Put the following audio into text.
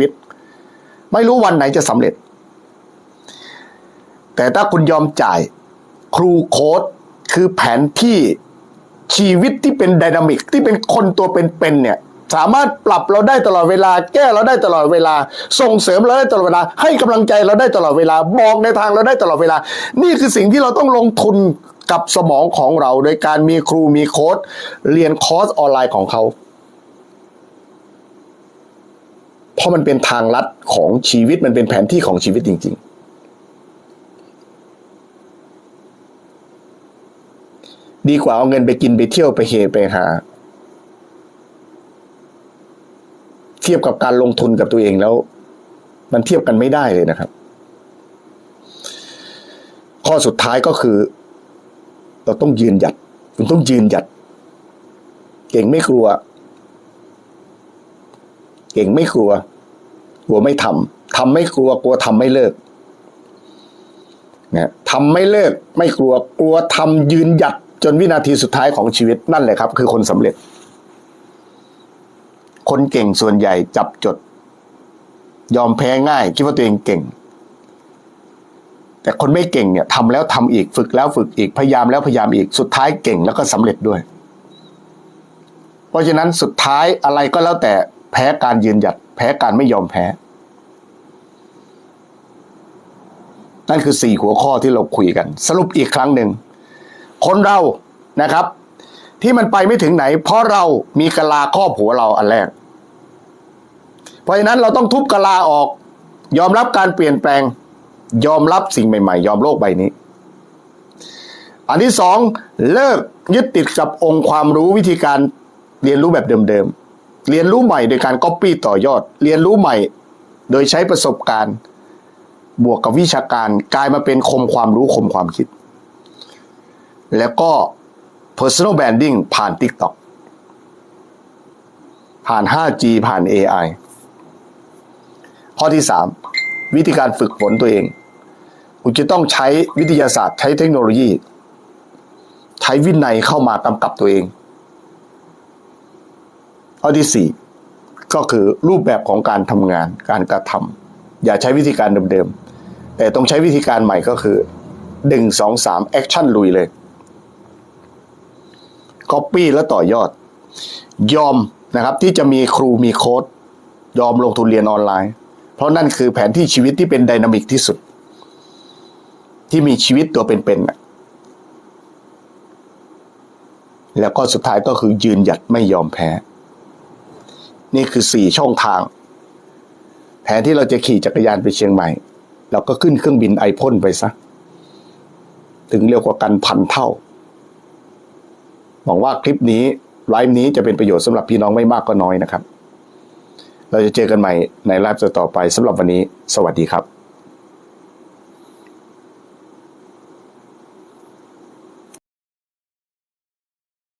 วิต ไม่รู้วันไหนจะสำเร็จ แต่ถ้าคุณยอมจ่ายครูโค้ดคือแผนที่ชีวิตที่เป็นไดนามิกที่เป็นคนตัวเป็นๆเนี่ย สามารถปรับเราได้ตลอดเวลา แก้เราได้ตลอดเวลา ส่งเสริมเราได้ตลอดเวลา ให้กำลังใจเราได้ตลอดเวลาบอกในทางเราได้ตลอดเวลา นี่คือสิ่งที่เราต้องลงทุนกับสมองของเรา โดยการมีครูมีโค้ดเรียนคอร์สออนไลน์ของเขา เพราะมันเป็นทางลัดของชีวิตมันเป็นแผนที่ของชีวิตจริง ๆ ดีกว่าเอาเงินไปกินไปเที่ยวไปเฮไปหา เทียบกับการลงทุนกับตัวเองแล้ว มันเทียบกันไม่ได้เลยนะครับ ข้อสุดท้ายก็คือ เราต้องยืนหยัดคุณต้องยืนหยัด เก่งไม่กลัว เก่งไม่กลัว กลัวไม่ทำทำไม่กลัวกลัวทำไม่เลิกนะทำไม่เลิกไม่กลัวกลัวทำยืนหยัดจนวินาทีสุดท้ายของชีวิตนั่นแหละครับ คือคนสำเร็จ คนเก่งส่วนใหญ่จับจด ยอมแพ้ง่าย คิดว่าตัวเองเก่ง แต่คนไม่เก่งเนี่ยทำแล้วทำอีกฝึกแล้วฝึกอีกพยายามแล้วพยายามอีกสุดท้ายเก่งแล้วก็สำเร็จด้วย เพราะฉะนั้นสุดท้ายอะไรก็แล้วแต่ แพ้การยืนหยัด แพ้การไม่ยอมแพ้ นั่นคือสี่หัวข้อที่เราคุยกัน สรุปอีกครั้งหนึ่ง คนเรานะครับ ที่มันไปไม่ถึงไหน เพราะเรามีกะลาครอบหัวเราอันแรก เพราะฉะนั้นเราต้องทุบกะลาออก ยอมรับการเปลี่ยนแปลง ยอมรับสิ่งใหม่ ๆ ยอมโลกใบนี้ อันที่สองเลิกยึดติดกับองค์ความรู้วิธีการเรียนรู้แบบเดิมๆ เรียนรู้ใหม่โดยการก๊อปปี้ต่อยอด เรียนรู้ใหม่ โดยใช้ประสบการณ์ บวกกับวิชาการกลายมาเป็นคมความรู้คมความคิด แล้วก็ personal branding ผ่าน TikTok ผ่าน 5G ผ่าน AI ข้อที่สามวิธีการฝึกฝนตัวเอง คุณจะต้องใช้วิทยาศาสตร์ใช้เทคโนโลยี ใช้วินัยเข้ามากำกับตัวเอง ข้อที่สี่ก็คือรูปแบบของการทำงานการกระทำอย่าใช้วิธีการเดิมๆ แต่ต้องใช้วิธีการใหม่ก็คือหนึ่งสองสามแอคชั่นลุยเลยก๊อปปี้และต่อยอด ยอมนะครับที่จะมีครูมีโค้ดยอมลงทุนเรียนออนไลน์ เพราะนั่นคือแผนที่ชีวิตที่เป็นไดนามิกที่สุด ที่มีชีวิตตัวเป็นๆแล้วก็สุดท้ายก็คือยืนหยัดไม่ยอมแพ้ นี่คือสี่ช่องทาง แทนที่เราจะขี่จักรยานไปเชียงใหม่ เราก็ขึ้นเครื่องบินไอพ่นไปซะ ถึงเรียกว่ากันพันเท่า หวังว่าคลิปนี้ไลฟ์นี้จะเป็นประโยชน์สำหรับพี่น้องไม่มากก็น้อยนะครับ เราจะเจอกันใหม่ในไลฟ์ต่อไปสำหรับวันนี้ สวัสดีครับ